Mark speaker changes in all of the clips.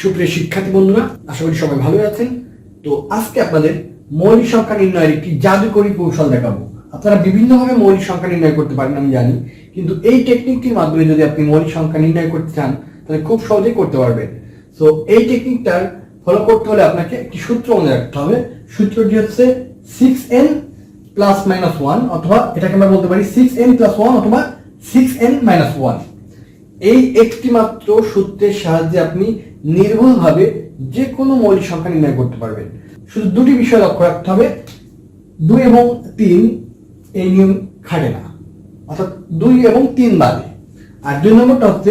Speaker 1: সুপ্রিয় শিক্ষার্থী বন্ধুরা, আশা করি সবাই ভালো আছেন। তো আজকে আপনাদের মৌলিক সংখ্যা নির্ণয়ের একটি জাদুকরী কৌশল দেখাবো। আপনারা বিভিন্নভাবে মৌলিক সংখ্যা নির্ণয় করতে পারেন, আমি জানি। কিন্তু এই টেকনিকটির মাধ্যমে যদি আপনি মৌলিক সংখ্যা নির্ণয় করতে চান, তাহলে খুব সহজেই করতে পারবেন। তো এই টেকনিকটার ফলো করতে হলে আপনাকে একটি সূত্র মনে রাখতে হবে। সূত্রটি হচ্ছে six N plus minus one অথবা এটাকে আমরা বলতে পারি সিক্স এন প্লাস ওয়ান অথবা সিক্স এন মাইনাস ওয়ান এই একটি মাত্র সূত্রের সাহায্যে আপনি নির্ভুলভাবে যে কোনো মৌলিক সংখ্যা নির্ণয় করতে পারবেন শুধু দুটি বিষয় লক্ষ্য রাখতে হবে। দুই এবং তিন এই নিয়ম খাটে না। অর্থাৎ দুই এবং তিন বাদে। আর দুই নম্বরটা হচ্ছে,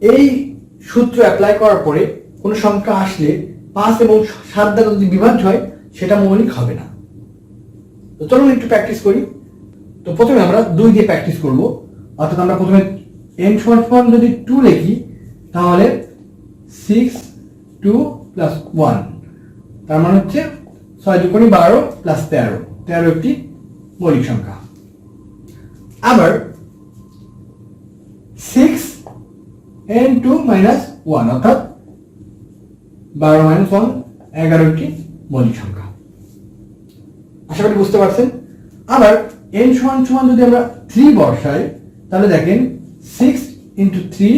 Speaker 1: এই সূত্র অ্যাপ্লাই করার পরে কোনো সংখ্যা আসলে পাঁচ এবং সাত দ্বারা যদি বিভাজ্য হয়, সেটা মৌলিক হবে না। তো চলুন একটু প্র্যাকটিস করি। তো প্রথমে আমরা দুই দিয়ে প্র্যাকটিস করব। অর্থাৎ আমরা প্রথমে এন সমান যদি টু লিখি, তাহলে সিক্স টু প্লাস ওয়ান তার মানে হচ্ছে ছয় দুগুণি বারো প্লাস তেরো। তেরো একটি মৌলিক সংখ্যা। আবার six N two minus one অর্থাৎ বারো মাইনাস ওয়ান এগারো একটি মৌলিক সংখ্যা। আশা করি বুঝতে পারছেন? আবার এন সমান সমান যদি আমরা থ্রি বসাই, তাহলে দেখেন six into three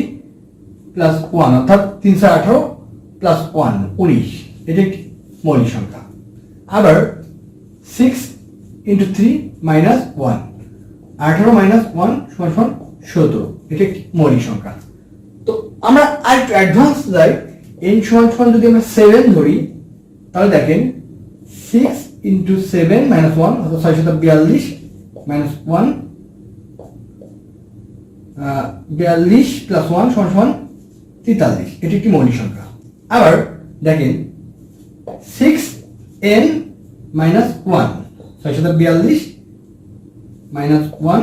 Speaker 1: plus one অর্থাৎ তিনশো আঠারো প্লাস ওয়ান উনিশ। এটি একটি মৌলিক সংখ্যা। আবার six into three minus one আঠারো মাইনাস ওয়ান সমান সমান সতেরো। এটি একটি মৌলিক সংখ্যা। তো আমরা আর একটু অ্যাডভান্স যাই। এন সমান সমান যদি আমরা সেভেন ধরি, তাহলে দেখেন six into seven minus one অর্থাৎ ছয় শত বিয়াল্লিশ মাইনাস ওয়ান বিয়াল্লিশ প্লাস ওয়ান সমান সমান তেতাল্লিশ, এটি একটি মৌলিক সংখ্যা। আবার দেখেন সিক্স এন মাইনাস ওয়ান ছয় শত বিয়াল্লিশ মাইনাস ওয়ান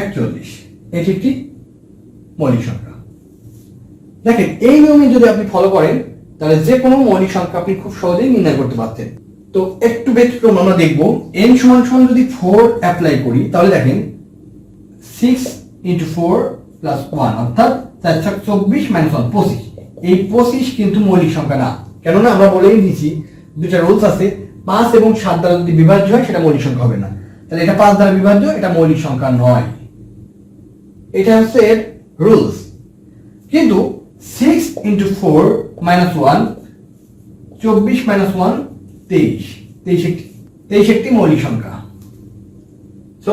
Speaker 1: একচল্লিশ, এটি একটি মৌলিক সংখ্যা। দেখেন, এই নিয়মে যদি আপনি ফলো করেন, তাহলে যে কোনো মৌলিক সংখ্যা আপনি খুব সহজেই নির্ণয় করতে পারতেন। তো একটু ব্যতিক্রম আমরা দেখব। এন সমান সমান যদি ফোর অ্যাপ্লাই করি, তাহলে দেখেন six into four plus one অর্থাৎ চার চব্বিশ মাইনাস ওয়ান পঁচিশ। এই পঁচিশ কিন্তু মৌলিক সংখ্যা না। কেননা আমরা বলেই দিয়েছি দুটা রুলস আছে। পাঁচ এবং সাত দ্বারা যদি বিভাজ্য হয়, সেটা মৌলিক সংখ্যা হবে না। তাহলে এটা পাঁচ দ্বারা বিভাজ্য, এটা মৌলিক সংখ্যা নয়। এটা হচ্ছে এর রুলস কিন্তু six into four minus one চব্বিশ মাইনাস ওয়ান তেইশ। তেইশ একটি তেইশ একটি মৌলিক সংখ্যা। সো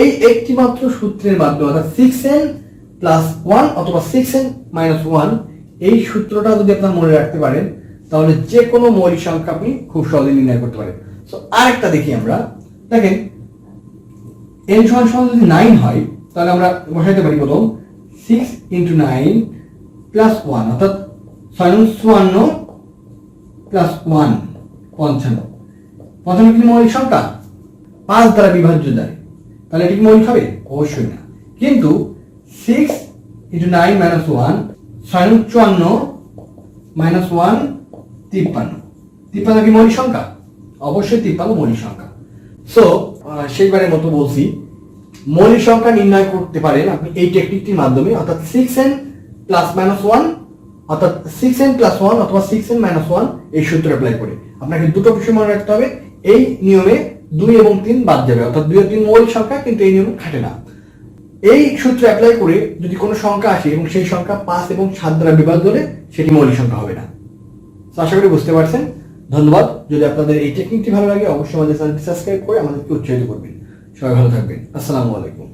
Speaker 1: এই একটি মাত্র সূত্রের মাধ্যমে, অর্থাৎ সিক্স এন প্লাস ওয়ান অথবা সিক্স এন মাইনাস ওয়ান এই সূত্রটা যদি আপনার মনে রাখতে পারেন, তাহলে যে কোনো মৌলিক সংখ্যা আপনি খুব সহজে নির্ণয় করতে পারেন। সো আরেকটা দেখি আমরা। দেখেন এন সমান সমান যদি নাইন হয়, তাহলে আমরা বসাইতে পারি প্রথম six into nine plus one অর্থাৎ ছয় চুয়ান্ন প্লাস ওয়ান পঞ্চান্ন। পঞ্চান্ন কি মৌলিক সংখ্যা? পাঁচ দ্বারা বিভাজ্য যায়। তাহলে এটি কি মৌলিক হবে? অবশ্যই না। কিন্তু six into nine minus one ছয় চুয়ান্ন মাইনাস ওয়ান তিপ্পান্ন। তিপ্পান্ন কি মৌলিক সংখ্যা? অবশ্যই তিপ্পান্ন মৌলিক সংখ্যা। সো সেইবারের মতো বলছি, মৌলিক সংখ্যা নির্ণয় করতে পারেন আপনি এই টেকনিকটির মাধ্যমে, অর্থাৎ six N plus minus one অর্থাৎ সিক্স এন প্লাস ওয়ান অথবা সিক্স এন মাইনাস ওয়ান এই সূত্র অ্যাপ্লাই করে। আপনাকে দুটো বিষয় মনে রাখতে হবে, এই নিয়মে দুই এবং তিন বাদ যাবে, অর্থাৎ দুই ও তিন মৌলিক সংখ্যা, কিন্তু এই নিয়মে খাটে না। এই সূত্র অ্যাপ্লাই করে যদি কোনো সংখ্যা আসে এবং সেই সংখ্যা পাঁচ এবং সাত দ্বারা বিভাগ হলে সেটি মৌলিক সংখ্যা হবে না। আশা করি বুঝতে পারছেন। ধন্যবাদ। যদি আপনাদের এই টেকনিকটি ভালো লাগে, অবশ্যই আমাদের চ্যানেলটি সাবস্ক্রাইব করে আমাদেরকে উৎসাহিত করবেন। সবাই ভালো থাকবেন। আসসালামু আলাইকুম।